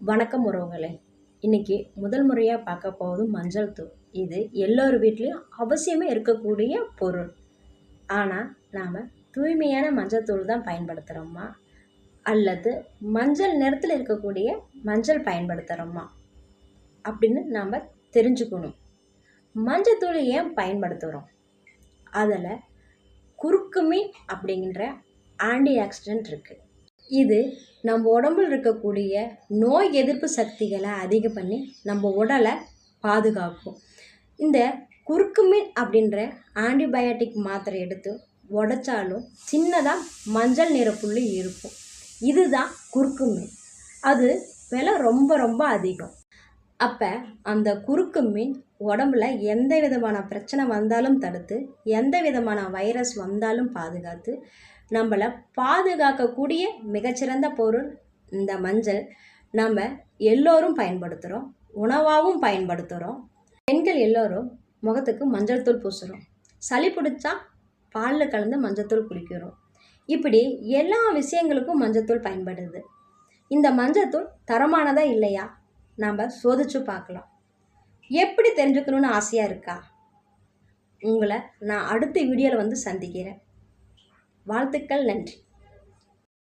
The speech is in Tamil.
வணக்கம் உறவுகளே. இன்றைக்கி முதல் முறையாக பார்க்க போவது மஞ்சள் தூள் இது எல்லோர் வீட்லேயும் அவசியமே இருக்கக்கூடிய பொருள். ஆனால் நாம் தூய்மையான மஞ்சள் தூள் தான் பயன்படுத்துகிறோமா அல்லது மஞ்சள் நிறத்தில் இருக்கக்கூடிய மஞ்சள் பயன்படுத்துகிறோமா அப்படின்னு நாம் தெரிஞ்சுக்கணும். மஞ்சள் தூள் ஏன் பயன்படுத்துகிறோம் அதில் குறுக்குமீன் அப்படிங்கிற ஆன்டி ஆக்சிடென்ட் இருக்குது இது நம்ம உடம்புல இருக்கக்கூடிய நோய் எதிர்ப்பு சக்திகளை அதிகம் பண்ணி நம்ம உடலை பாதுகாக்கும். இந்த குறுக்குமீன் அப்படின்ற ஆன்டிபயோட்டிக் மாத்திரை எடுத்து உடைச்சாலும் சின்னதாக மஞ்சள் நிற புள்ளி இருக்கும். இதுதான் குறுக்குமீன் அது விலை ரொம்ப ரொம்ப அதிகம். அப்போ அந்த குறுக்கு மீன் உடம்புல எந்த விதமான பிரச்சனை வந்தாலும் தடுத்து எந்த விதமான வைரஸ் வந்தாலும் பாதுகாத்து நம்மளை பாதுகாக்கக்கூடிய மிகச்சிறந்த பொருள் இந்த மஞ்சள். நம்ம எல்லோரும் பயன்படுத்துகிறோம் உணவாகவும் பயன்படுத்துகிறோம் பெண்கள் எல்லோரும் முகத்துக்கு மஞ்சள் தூள் பூசுகிறோம் சளி பிடிச்சா பாலில் கலந்து மஞ்சள் தூள் குடிக்கிறோம். இப்படி எல்லா விஷயங்களுக்கும் மஞ்சத்தூள் பயன்படுது. இந்த மஞ்சத்தூள் தரமானதாக தரமானதா இல்லையா? நாம் சோதிச்சு பார்க்கலாம். எப்படி தெரிஞ்சுக்கணும்னு ஆசையாக இருக்கா? உங்களை நான் அடுத்த வீடியோவில் வந்து சந்திக்கிறேன். வாழ்த்துக்கள் நன்றி.